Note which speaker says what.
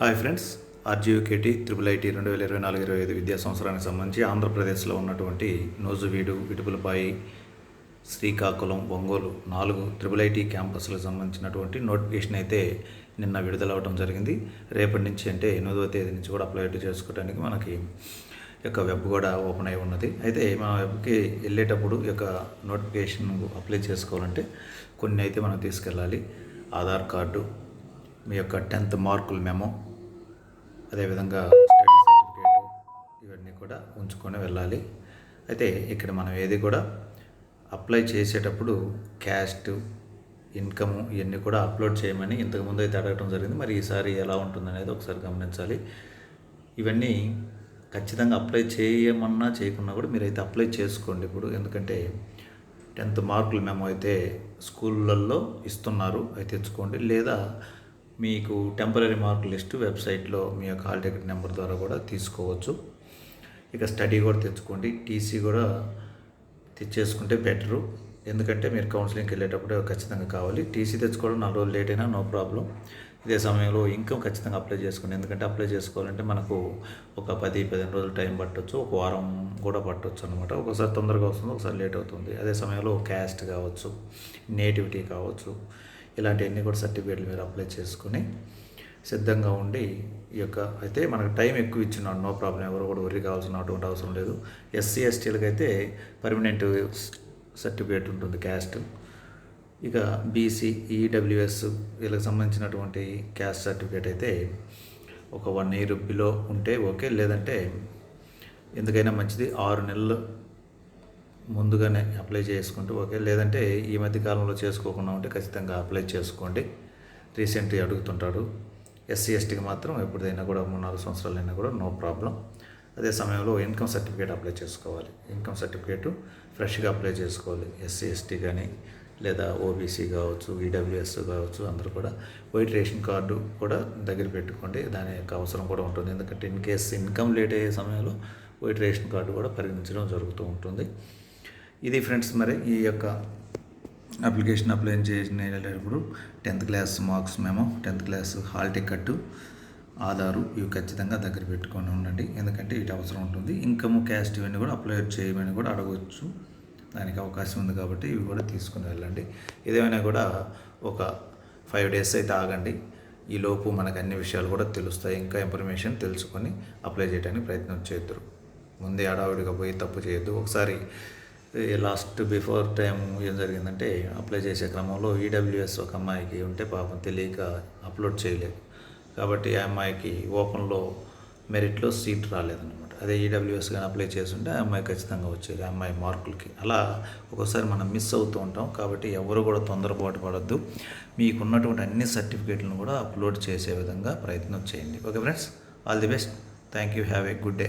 Speaker 1: Hi friends RGUKT triple IT రెండు వేల ఇరవై నాలుగు ఇరవై ఐదు విద్యా సంవత్సరానికి సంబంధించి ఆంధ్రప్రదేశ్లో ఉన్నటువంటి నోజువీడు ఇటుపులపాయి శ్రీకాకుళం ఒంగోలు నాలుగు త్రిబుల్ ఐటీ క్యాంపస్లకు సంబంధించినటువంటి నోటిఫికేషన్ అయితే నిన్న విడుదలవడం జరిగింది. రేపటి నుంచి అంటే ఎనిమిదవ తేదీ నుంచి కూడా అప్లై చేసుకోవడానికి మనకి యొక్క వెబ్ కూడా ఓపెన్ అయి ఉన్నది. అయితే మన వెబ్కి వెళ్ళేటప్పుడు యొక్క నోటిఫికేషన్ అప్లై చేసుకోవాలంటే కొన్ని అయితే మనం తీసుకెళ్ళాలి. ఆధార్ కార్డు మీ యొక్క టెన్త్ మార్కుల మెమో అదేవిధంగా స్టడీ సర్టిఫికేట్ ఇవన్నీ కూడా ఉంచుకొని వెళ్ళాలి. అయితే ఇక్కడ మనం ఏది కూడా అప్లై చేసేటప్పుడు క్యాస్ట్ ఇన్కమ్ ఇవన్నీ కూడా అప్లోడ్ చేయమని ఇంతకుముందు అయితే అడగటం జరిగింది. మరి ఈసారి ఎలా ఉంటుందనేది ఒకసారి గమనించాలి. ఇవన్నీ ఖచ్చితంగా అప్లై చేయమన్నా చేయకున్నా కూడా మీరైతే అప్లై చేసుకోండి ఇప్పుడు. ఎందుకంటే టెన్త్ మార్కులు మేము అయితే స్కూళ్ళల్లో ఇస్తున్నారు అవి తెచ్చుకోండి. లేదా మీకు టెంపరీ మార్క్ లిస్ట్ వెబ్సైట్లో మీ యొక్క హాల్ టికెట్ నెంబర్ ద్వారా కూడా తీసుకోవచ్చు. ఇక స్టడీ కూడా తెచ్చుకోండి. టీసీ కూడా తెచ్చేసుకుంటే బెటరు ఎందుకంటే మీరు కౌన్సిలింగ్కి వెళ్ళేటప్పుడు ఖచ్చితంగా కావాలి. టీసీ తెచ్చుకోవడం నాలుగు రోజులు లేట్ అయినా నో ప్రాబ్లం ఇదే సమయంలో ఇన్కమ్ ఖచ్చితంగా అప్లై చేసుకోండి. ఎందుకంటే అప్లై చేసుకోవాలంటే మనకు ఒక పది పదిహేను రోజులు టైం పట్టొచ్చు. ఒక వారం కూడా పట్టొచ్చు అనమాట ఒకసారి తొందరగా వస్తుంది ఒకసారి లేట్ అవుతుంది. అదే సమయంలో క్యాస్ట్ కావచ్చు నేటివిటీ కావచ్చు. ఇలాంటివన్నీ కూడా సర్టిఫికేట్లు మీరు అప్లై చేసుకుని సిద్ధంగా ఉండి ఈ యొక్క అయితే మనకు టైం ఎక్కువ ఇచ్చినాడు నో ప్రాబ్లం ఎవరు కూడా వరి కావాల్సినటువంటి అవసరం లేదు. ఎస్సీ ఎస్టీలకు అయితే పర్మనెంట్ సర్టిఫికేట్ ఉంటుంది క్యాస్ట్. ఇక బీసీ ఈడబ్ల్యూఎస్ వీళ్ళకి సంబంధించినటువంటి క్యాస్ట్ సర్టిఫికేట్ అయితే ఒక వన్ ఇయర్ బిలో ఉంటే ఓకే లేదంటే ఎందుకైనా మంచిది ఆరు నెలలు ముందుగానే అప్లై చేసుకుంటూ ఓకే. లేదంటే ఈ మధ్య కాలంలో చేసుకోకుండా ఉంటే ఖచ్చితంగా అప్లై చేసుకోండి. రీసెంట్గా అడుగుతుంటాడు. ఎస్సీ ఎస్టీకి మాత్రం ఎప్పుడైనా కూడా మూడు నాలుగు సంవత్సరాలైనా కూడా నో ప్రాబ్లం. అదే సమయంలో ఇన్కమ్ సర్టిఫికేట్ అప్లై చేసుకోవాలి. ఇన్కమ్ సర్టిఫికేట్ ఫ్రెష్గా అప్లై చేసుకోవాలి. ఎస్సీ ఎస్టీ కానీ లేదా ఓబీసీ కావచ్చు ఈడబ్ల్యూఎస్ కావచ్చు అందరూ కూడా వైట్ రేషన్ కార్డు కూడా దగ్గర పెట్టుకోండి. దాని యొక్క అవసరం కూడా ఉంటుంది. ఎందుకంటే ఇన్ కేస్ ఇన్కమ్ లేట్ అయ్యే సమయంలో వైట్ రేషన్ కార్డు కూడా పరిగణించడం జరుగుతూ ఉంటుంది. ఇది ఫ్రెండ్స్ మరి ఈ యొక్క అప్లికేషన్ అప్లై చేసినప్పుడు టెన్త్ క్లాస్ మార్క్స్ మేము tenth class hall ticket Aadhaar ఇవి ఖచ్చితంగా దగ్గర పెట్టుకొని ఉండండి. ఎందుకంటే ఇటు అవసరం ఉంటుంది. ఇన్కమ్ క్యాస్ట్ ఇవన్నీ కూడా అప్లై చేయమని కూడా అడగవచ్చు దానికి అవకాశం ఉంది కాబట్టి ఇవి కూడా తీసుకుని వెళ్ళండి. ఏదేమైనా కూడా ఒక ఫైవ్ డేస్ అయితే ఆగండి. ఈ లోపు మనకు అన్ని విషయాలు కూడా తెలుస్తాయి. ఇంకా ఇన్ఫర్మేషన్ తెలుసుకొని అప్లై చేయడానికి ప్రయత్నం చేద్దరు. ముందే హడావుడిగా పోయి తప్పు చేయొద్దు. ఒకసారి లాస్ట్ బిఫోర్ టైం ఏం జరిగిందంటే అప్లై చేసే క్రమంలో ఈడబ్ల్యూఎస్ ఒక అమ్మాయికి ఉంటే పాపం తెలియక అప్లోడ్ చేయలేదు. కాబట్టి ఆ అమ్మాయికి ఓపెన్లో మెరిట్లో సీట్ రాలేదన్నమాట. అదే ఈడబ్ల్యూఎస్ కానీ అప్లై చేస్తుంటే ఆ అమ్మాయి ఖచ్చితంగా వచ్చేది ఆ అమ్మాయి మార్కులకి. అలా ఒక్కోసారి మనం మిస్ అవుతూ ఉంటాం. కాబట్టి ఎవరు కూడా తొందరపాటు పడద్దు. మీకు ఉన్నటువంటి అన్ని సర్టిఫికేట్లను కూడా అప్లోడ్ చేసే విధంగా ప్రయత్నం చేయండి. Okay friends all the best thank you have a good day